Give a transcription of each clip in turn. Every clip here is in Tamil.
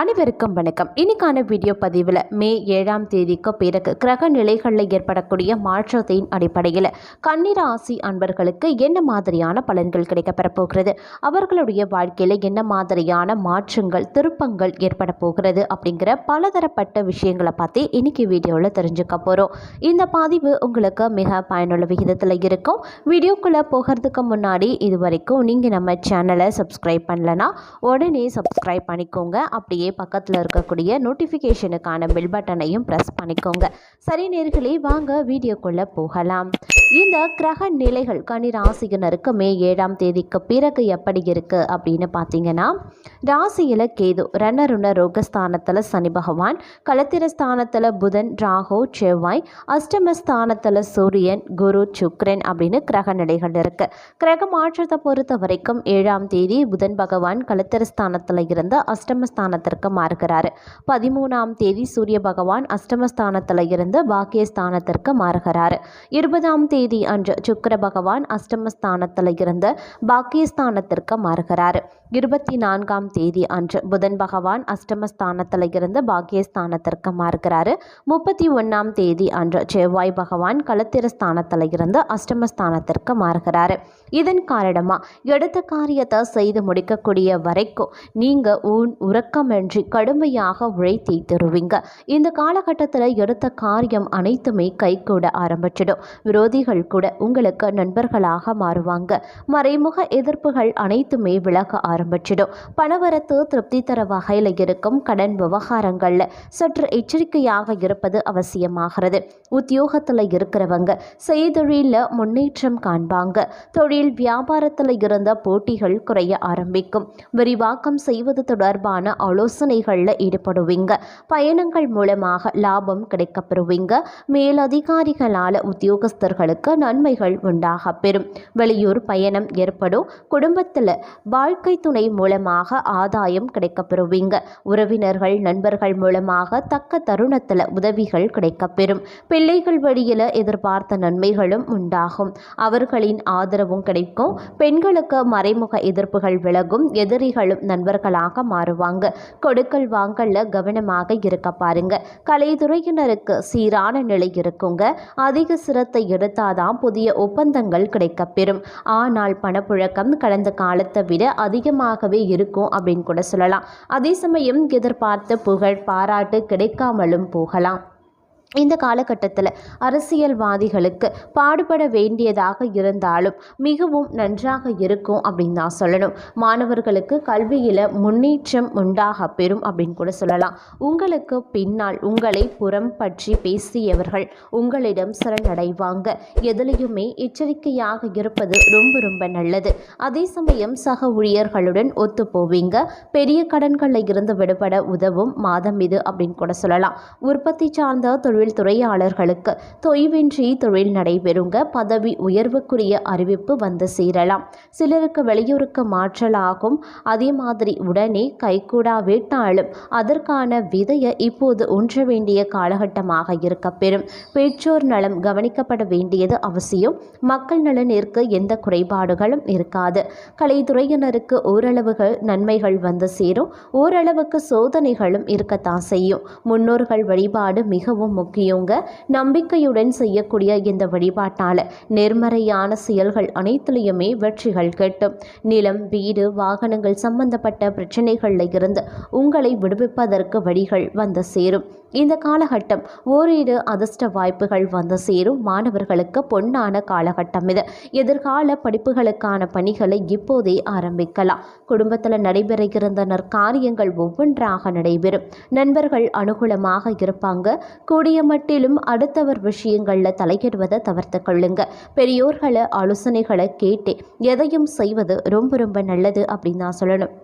அனைவருக்கும் வணக்கம். இன்னைக்கான வீடியோ பதிவில் மே ஏழாம் தேதிக்கு பிறகு கிரக நிலைகளில் ஏற்படக்கூடிய மாற்றத்தின் அடிப்படையில் கன்னிராசி அன்பர்களுக்கு என்ன மாதிரியான பலன்கள் கிடைக்கப்பெற போகிறது? அவர்களுடைய வாழ்க்கையில் என்ன மாதிரியான மாற்றங்கள் திருப்பங்கள் ஏற்பட போகிறது? அப்படிங்கிற பலதரப்பட்ட விஷயங்களை பற்றி இன்னைக்கு வீடியோவில் தெரிஞ்சுக்க போகிறோம் இந்த பதிவு உங்களுக்கு மிக பயனுள்ள விகிதத்தில் இருக்கும். வீடியோக்குள்ளே போகிறதுக்கு முன்னாடி இது வரைக்கும் நீங்கள் நம்ம சேனலை சப்ஸ்கிரைப் பண்ணலன்னா உடனே சப்ஸ்கிரைப் பண்ணிக்கோங்க. அப்படியே அப்படியே பக்கத்தில் இருக்கக்கூடிய நோட்டிஃபிகேஷனுக்கான பெல் பட்டனையும் ப்ரெஸ் பண்ணிக்கோங்க. சரி நேர்களே வாங்க வீடியோக்குள்ளே போகலாம். இந்த கிரக நிலைகள் கனி ராசிகனருக்கு மே ஏழாம் தேதிக்கு பிறகு எப்படி இருக்குது அப்படின்னு பார்த்தீங்கன்னா ராசியில் கேது ரணருண ரோகஸ்தானத்தில் சனி பகவான் களத்திரஸ்தானத்தில் புதன் ராகு செவ்வாய் அஷ்டமஸ்தானத்தில் சூரியன் குரு சுக்ரன் அப்படின்னு கிரக நிலைகள் இருக்குது கிரக மாற்றத்தை பொறுத்த வரைக்கும் ஏழாம் தேதி புதன் பகவான் களத்திரஸ்தானத்தில் இருந்து அஷ்டமஸ்தானத்தில் ஸ்தானத்திற்கு மாறுகிறாரு. பதிமூணாம் தேதி சூரிய பகவான் அஷ்டமஸ்தானத்தில் இருந்து பாக்கியஸ்தானத்திற்கு மாறுகிறாரு. இருபதாம் தேதி அன்று சுக்கர பகவான் அஷ்டமஸ்தானத்தில் இருந்து பாக்கியஸ்தானத்திற்கு மாறுகிறாரு. இருபத்தி நான்காம் தேதி அன்று புதன் பகவான் அஷ்டமஸ்தானத்தில் இருந்து பாக்கியஸ்தானத்திற்கு மாறுகிறாரு. முப்பத்தி ஒன்றாம் தேதி அன்று செவ்வாய் பகவான் களத்திரஸ்தானத்தில் இருந்து அஷ்டமஸ்தானத்திற்கு மாறுகிறாரு. இதன் காரணமாக எடுத்த காரியத்தை செய்து முடிக்கக்கூடிய வரைக்கும் நீங்கள் உறக்கம் உறக்கமின்றி கடுமையாக உழைத்தி தருவீங்க. இந்த காலகட்டத்தில் எடுத்த காரியம் அனைத்துமே கைகூட ஆரம்பிச்சிடும். விரோதிகள் கூட உங்களுக்கு நண்பர்களாக மாறுவாங்க. மறைமுக எதிர்ப்புகள் அனைத்துமே விலக ஆரம்பிச்சிடும். பணவரத்து திருப்தி தர வகையில் இருக்கும் கடன் விவகாரங்களில் சற்று எச்சரிக்கையாக இருப்பது அவசியமாகிறது. உத்தியோகத்தில் இருக்கிறவங்க செய்தொழிலில் முன்னேற்றம் காண்பாங்க. தொழில் வியாபாரத்தில் இருந்த போட்டிகள் குறைய ஆரம்பிக்கும். விரிவாக்கம் செய்வது தொடர்பான யோசனைகளில் ஈடுபடுவீங்க. பயணங்கள் மூலமாக லாபம் கிடைக்கப்பெறுவீங்க. மேலதிகாரிகளால் உத்தியோகஸ்தர்களுக்கு நன்மைகள் உண்டாக பெறும் வெளியூர் பயணம் ஏற்படும். குடும்பத்தில் வாழ்க்கை துணை மூலமாக ஆதாயம் கிடைக்கப்பெறுவீங்க. உறவினர்கள் நண்பர்கள் மூலமாக தக்க தருணத்தில் உதவிகள் கிடைக்கப்பெறும். பிள்ளைகள் வழியில் எதிர்பார்த்த நன்மைகளும் உண்டாகும். அவர்களின் ஆதரவும் கிடைக்கும். பெண்களுக்கு மறைமுக எதிர்ப்புகள் விலகும். எதிரிகளும் நண்பர்களாக மாறுவாங்க. கொடுக்கல் வாங்கல்ல கவனமாக இருக்க பாருங்க. கலைத்துறையினருக்கு சீரான நிலை இருக்குங்க. அதிக சிரத்தை எடுத்தாதான் புதிய ஒப்பந்தங்கள் கிடைக்கப்பெறும் ஆனால் பணப்புழக்கம் கடந்த காலத்தை விட அதிகமாகவே இருக்கும் அப்படின்னு கூட சொல்லலாம். அதே சமயம் எதிர்பார்த்த புகழ் பாராட்டு கிடைக்காமலும் போகலாம். இந்த காலகட்டத்தில் அரசியல்வாதிகளுக்கு பாடுபட வேண்டியதாக இருந்தாலும் மிகவும் நன்றாக இருக்கும் அப்படின்னு தான் சொல்லணும். மாணவர்களுக்கு கல்வியில் முன்னேற்றம் உண்டாக பெறும் அப்படின்னு கூட சொல்லலாம். உங்களுக்கு பின்னால் உங்களை புறம் பற்றி பேசியவர்கள் உங்களிடம் சரணடைவாங்க. எதுலேயுமே எச்சரிக்கையாக இருப்பது ரொம்ப ரொம்ப நல்லது. அதே சமயம் சக ஊழியர்களுடன் ஒத்து போவீங்க பெரிய கடன்களில் இருந்து விடுபட உதவும் மாதம் இது அப்படின்னு கூட சொல்லலாம். உற்பத்தி சார்ந்த தொழில் துறையாளர்களுக்கு தொய்வின்றி தொழில் நடைபெறுங்க. பதவி உயர்வுக்குரிய அறிவிப்பு வந்து சேரலாம். சிலருக்கு வெளியூருக்கு மாற்றலாகும். அதே மாதிரி உடனே கைகூடாவிட்டாலும் அதற்கான விதையை இப்போது ஊன்ற வேண்டிய காலகட்டமாக இருக்கப்பெறும் பெற்றோர் நலம் கவனிக்கப்பட வேண்டியது அவசியம். மக்கள் நலனிற்கு எந்த குறைபாடுகளும் இருக்காது. கலைத்துறையினருக்கு ஓரளவுகள் நன்மைகள் வந்து சேரும். ஓரளவுக்கு சோதனைகளும் இருக்கத்தான் செய்யும். முன்னோர்கள் வழிபாடு மிகவும் முக்கியங்க நம்பிக்கையுடன் செய்யக்கூடிய இந்த வழிபாட்டால் நேர்மறையான செயல்கள் அனைத்துலேயுமே வெற்றிகள் கெட்டும். நிலம் வீடு வாகனங்கள் சம்பந்தப்பட்ட பிரச்சனைகளில் இருந்து உங்களை விடுவிப்பதற்கு வழிகள் வந்து சேரும். இந்த காலகட்டம் ஓரிரு அதிர்ஷ்ட வாய்ப்புகள் வந்து சேரும். மாணவர்களுக்கு பொன்னான காலகட்டம் இது. எதிர்கால படிப்புகளுக்கான பணிகளை இப்போதே ஆரம்பிக்கலாம். குடும்பத்தில் நடைபெற இருந்த நற்காரியங்கள் ஒவ்வொன்றாக நடைபெறும். நண்பர்கள் அனுகூலமாக இருப்பாங்க. கூடிய மட்டிலும் அடுத்தவர் விஷயங்களில் தலையிடுவதை தவிர்த்து கொள்ளுங்க. பெரியோர்களை ஆலோசனைகளை கேட்டு எதையும் செய்வது ரொம்ப ரொம்ப நல்லது அப்படின்னு நான் சொல்லணும்.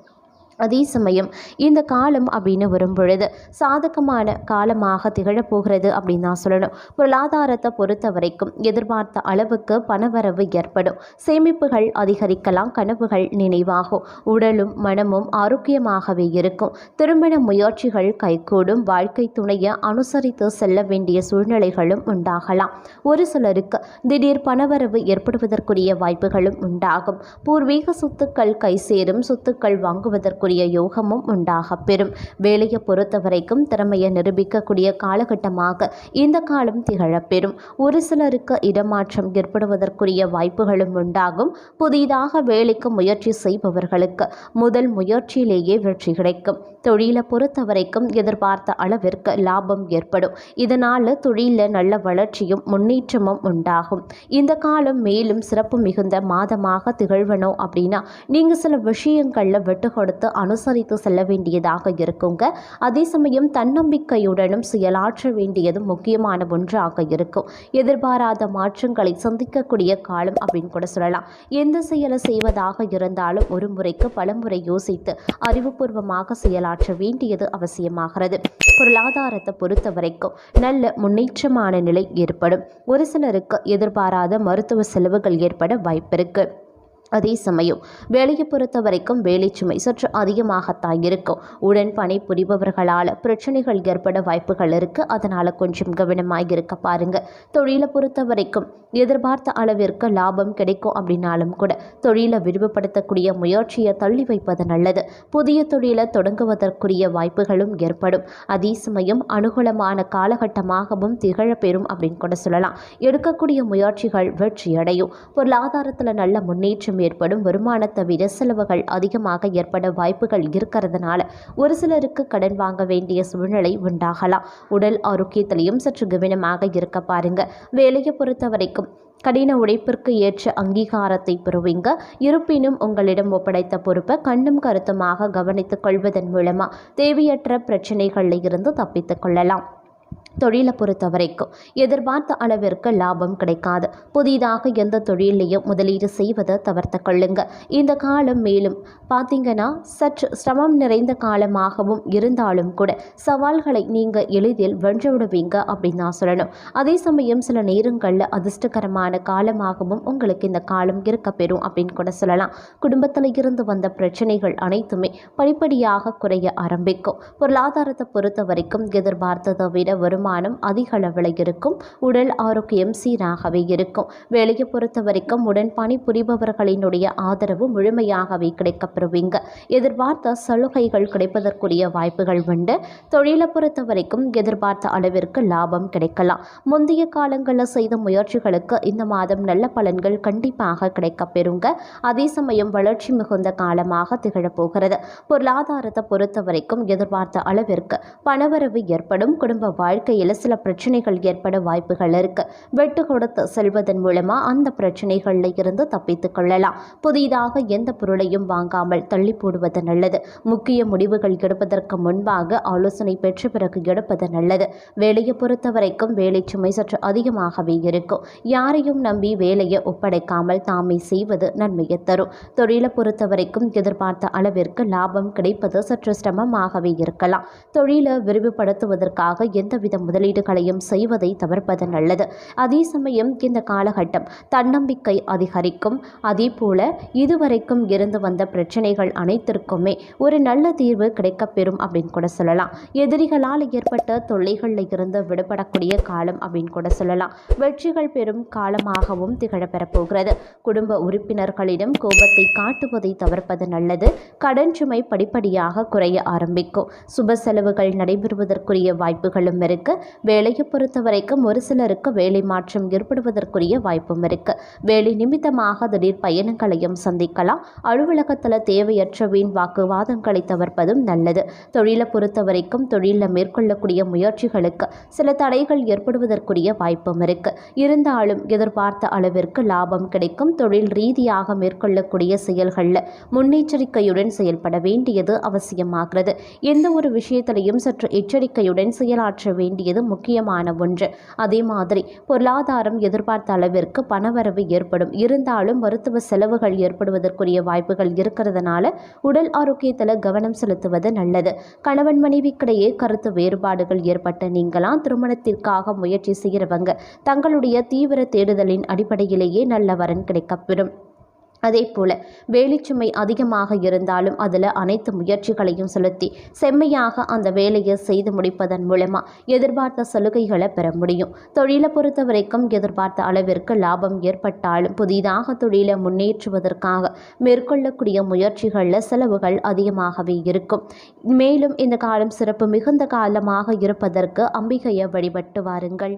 அதே சமயம் இந்த காலம் அப்படின்னு வரும் பொழுது சாதகமான காலமாக திகழப்போகிறது அப்படின்னு தான் சொல்லணும். பொருளாதாரத்தை பொறுத்த வரைக்கும் எதிர்பார்த்த அளவுக்கு பணவரவு ஏற்படும். சேமிப்புகள் அதிகரிக்கலாம் கனவுகள் நினைவாகும். உடலும் மனமும் ஆரோக்கியமாகவே இருக்கும். திருமண முயற்சிகள் கைகூடும். வாழ்க்கை துணையை அனுசரித்து செல்ல வேண்டிய சூழ்நிலைகளும் உண்டாகலாம். ஒரு சிலருக்கு திடீர் பணவரவு ஏற்படுவதற்குரிய வாய்ப்புகளும் உண்டாகும். பூர்வீக சொத்துக்கள் கை சேரும். சொத்துக்கள் வாங்குவதற்குரிய கூடிய யோகமும் உண்டாக பெறும் வேலையை பொறுத்த வரைக்கும் திறமையை நிரூபிக்கக்கூடிய காலகட்டமாக இந்த காலம் திகழப்பெறும். ஒரு சிலருக்கு இடமாற்றம் ஏற்படுவதற்குரிய வாய்ப்புகளும் உண்டாகும். புதிதாக வேலைக்கு முயற்சி செய்பவர்களுக்கு முதல் முயற்சியிலேயே வெற்றி கிடைக்கும். தொழிலை பொறுத்த வரைக்கும் எதிர்பார்த்த அளவிற்கு லாபம் ஏற்படும். இதனால் தொழிலில் நல்ல வளர்ச்சியும் முன்னேற்றமும் உண்டாகும். இந்த காலம் மேலும் சிறப்பு மிகுந்த மாதமாக திகழ்வனோ அப்படின்னா நீங்கள் சில விஷயங்களில் விட்டு கொடுத்து அனுசரித்து செல்ல வேண்டியதாக இருக்குங்க. அதே சமயம் தன்னம்பிக்கையுடனும் செயலாற்ற வேண்டியது முக்கியமான ஒன்றாக இருக்கும். எதிர்பாராத மாற்றங்களை சந்திக்கக்கூடிய காலம் அப்படின்னு கூட சொல்லலாம். எந்த செயலை செய்வதாக இருந்தாலும் ஒரு முறைக்கு பலமுறை யோசித்து அறிவுபூர்வமாக செயலாற்ற வேண்டியது அவசியமாகிறது. பொருளாதாரத்தை பொறுத்த வரைக்கும் நல்ல முன்னேற்றமான நிலை ஏற்படும். ஒரு சிலருக்கு எதிர்பாராத மருத்துவ செலவுகள் ஏற்பட வாய்ப்பிருக்கு அதே சமயம் வேலையை பொறுத்த வரைக்கும் வேலை சுமை சற்று அதிகமாகத்தான் இருக்கும். உடன் பணி புரிபவர்களால் பிரச்சனைகள் ஏற்பட வாய்ப்புகள் இருக்குது அதனால் கொஞ்சம் கவனமாக இருக்க பாருங்கள் தொழிலை பொறுத்த வரைக்கும் எதிர்பார்த்த அளவிற்கு லாபம் கிடைக்கும் அப்படின்னாலும் கூட தொழிலை விரிவுபடுத்தக்கூடிய முயற்சியை தள்ளி வைப்பது நல்லது. புதிய தொழிலை தொடங்குவதற்குரிய வாய்ப்புகளும் ஏற்படும். அதே சமயம் அனுகூலமான காலகட்டமாகவும் திகழப்பெறும் அப்படின்னு கூட சொல்லலாம். எடுக்கக்கூடிய முயற்சிகள் வெற்றியடையும். பொருளாதாரத்தில் நல்ல முன்னேற்றம் ஏற்படும் வருமானத்தை விட செலவுகள் அதிகமாக ஏற்பட வாய்ப்புகள் இருக்கிறதுனால ஒரு சிலருக்கு கடன் வாங்க வேண்டிய சூழ்நிலை உண்டாகலாம். உடல் ஆரோக்கியத்திலையும் சற்று கவனமாக இருக்க பாருங்க. வேலையை பொறுத்த வரைக்கும் கடின உழைப்பிற்கு ஏற்ற அங்கீகாரத்தை பெறுவீங்க. இருப்பினும் உங்களிடம் ஒப்படைத்த பொறுப்பை கண்ணும் கருத்துமாக கவனித்துக் கொள்வதன் மூலமாக தேவையற்ற பிரச்சனைகளில் இருந்து தப்பித்துக் கொள்ளலாம். தொழிலை பொறுத்த வரைக்கும் எதிர்பார்த்த அளவிற்கு லாபம் கிடைக்காது. புதிதாக எந்த தொழிலையும் முதலீடு செய்வதை தவிர்த்து கொள்ளுங்க. இந்த காலம் மேலும் பார்த்தீங்கன்னா சற்று சிரமம் நிறைந்த காலமாகவும் இருந்தாலும் கூட சவால்களை நீங்கள் எளிதில் வென்று விடுவீங்க அப்படின்னு நான் சொல்லணும். அதே சமயம் சில நேரங்களில் அதிர்ஷ்டகரமான காலமாகவும் உங்களுக்கு இந்த காலம் இருக்க பெறும் அப்படின்னு கூட சொல்லலாம். குடும்பத்தில் இருந்து வந்த பிரச்சனைகள் அனைத்துமே படிப்படியாக குறைய ஆரம்பிக்கும். பொருளாதாரத்தை பொறுத்த வரைக்கும் எதிர்பார்த்ததை விட வருமானம் அதிக அளவில் இருக்கும். உடல் ஆரோக்கியம் சீராகவே இருக்கும். வேலையை பொறுத்த வரைக்கும் உடன் பணிபுரிபவர்களினுடைய ஆதரவு முழுமையாகவே கிடைக்கப்பெறுவீங்க. எதிர்பார்த்த சலுகைகள் கிடைப்பதற்குரிய வாய்ப்புகள் உண்டு. தொழிலை பொறுத்த வரைக்கும் எதிர்பார்த்த அளவிற்கு லாபம் கிடைக்கலாம். முந்தைய காலங்களில் செய்த முயற்சிகளுக்கு இந்த மாதம் நல்ல பலன்கள் கண்டிப்பாக கிடைக்கப்பெறுங்க. அதே சமயம் வளர்ச்சி மிகுந்த காலமாக திகழப்போகிறது. பொருளாதாரத்தை பொறுத்த வரைக்கும் எதிர்பார்த்த அளவிற்கு பணவரவு ஏற்படும். குடும்ப வாழ்க்கையில் சில பிரச்சனைகள் ஏற்பட வாய்ப்புகள் இருக்கு. வெட்டு கொடுத்து செல்வதன் மூலமா அந்த பிரச்சனைகளில் இருந்து தப்பித்துக் கொள்ளலாம். புதிதாக எந்த பொருளையும் வாங்காமல் தள்ளி போடுவது நல்லது. முக்கிய முடிவுகள் எடுப்பதற்கு முன்பாக ஆலோசனை பெற்ற பிறகு எடுப்பது நல்லது. வேலையை பொறுத்த வரைக்கும் வேலை சுமை சற்று அதிகமாகவே இருக்கும். யாரையும் நம்பி வேலையை ஒப்படைக்காமல் தாமே செய்வது நன்மையை தரும். தொழிலை பொறுத்த வரைக்கும் எதிர்பார்த்த அளவிற்கு லாபம் கிடைப்பது சற்று சிரமமாகவே இருக்கலாம். தொழிலை விரிவுபடுத்துவதற்காக எந்த எந்தவித முதலீடுகளையும் செய்வதை தவிர்ப்பது நல்லது. அதே சமயம் இந்த காலகட்டம் தன்னம்பிக்கை அதிகரிக்கும். அதே போல இதுவரைக்கும் இருந்து வந்த பிரச்சனைகள் அனைத்திற்குமே ஒரு நல்ல தீர்வு கிடைக்கப்பெறும் அப்படின்னு கூட சொல்லலாம். எதிரிகளால் ஏற்பட்ட தொல்லைகளில் இருந்து விடுபடக்கூடிய காலம் அப்படின்னு கூட சொல்லலாம். வெற்றிகள் பெறும் காலமாகவும் திகழப்பெறப் போகிறது குடும்ப உறுப்பினர்களிடம் கோபத்தை காட்டுவதை தவிர்ப்பது நல்லது. கடன் சுமை படிப்படியாக குறைய ஆரம்பிக்கும். சுப செலவுகள் நடைபெறுவதற்குரிய வாய்ப்புகளும் இருக்கு. வேலையை பொறுத்த வரைக்கும் ஒரு சிலருக்கு வேலை மாற்றம் ஏற்படுவதற்குரிய வாய்ப்பும் இருக்கு. வேலை நிமித்தமாக திடீர் பயணங்களையும் சந்திக்கலாம். அலுவலகத்தில் தேவையற்ற வீண் வாக்குவாதங்களை தவிர்ப்பதும் நல்லது. தொழிலை பொறுத்த வரைக்கும் தொழிலில் மேற்கொள்ளக்கூடிய முயற்சிகளுக்கு சில தடைகள் ஏற்படுவதற்குரிய வாய்ப்பும் இருக்கு. இருந்தாலும் எதிர்பார்த்த அளவிற்கு லாபம் கிடைக்கும். தொழில் ரீதியாக மேற்கொள்ளக்கூடிய செயல்களில் முன்னெச்சரிக்கையுடன் செயல்பட வேண்டியது அவசியமாகிறது. எந்த ஒரு விஷயத்திலையும் சற்று எச்சரிக்கையுடன் செயலாற்ற வேண்டியது முக்கியமான ஒன்று. அதே மாதிரி பொருளாதாரம் எதிர்பார்த்த அளவிற்கு பணவரவு ஏற்படும். இருந்தாலும் மருத்துவ செலவுகள் ஏற்படுவதற்குரிய வாய்ப்புகள் இருக்கிறதுனால உடல் ஆரோக்கியத்தில் கவனம் செலுத்துவது நல்லது. கணவன் மனைவிக்கிடையே கருத்து வேறுபாடுகள் ஏற்பட்ட நீங்களாம் திருமணத்திற்காக முயற்சி செய்கிறவங்க தங்களுடைய தீவிர தேடுதலின் அடிப்படையிலேயே நல்ல வரன் கிடைக்கப்பெறும். அதே போல வேலைச்சுமை அதிகமாக இருந்தாலும் அதில் அனைத்து முயற்சிகளையும் செலுத்தி செம்மையாக அந்த வேலையை செய்து முடிப்பதன் மூலமாக எதிர்பார்த்த சலுகைகளை பெற முடியும். தொழிலை பொறுத்த வரைக்கும் எதிர்பார்த்த அளவிற்கு லாபம் ஏற்பட்டாலும் புதிதாக தொழிலை முன்னேற்றுவதற்காக மேற்கொள்ளக்கூடிய முயற்சிகளில் செலவுகள் அதிகமாகவே இருக்கும். மேலும் இந்த காலம் சிறப்பு மிகுந்த காலமாக இருப்பதற்கு அம்பிகையை வழிபட்டு வாருங்கள்.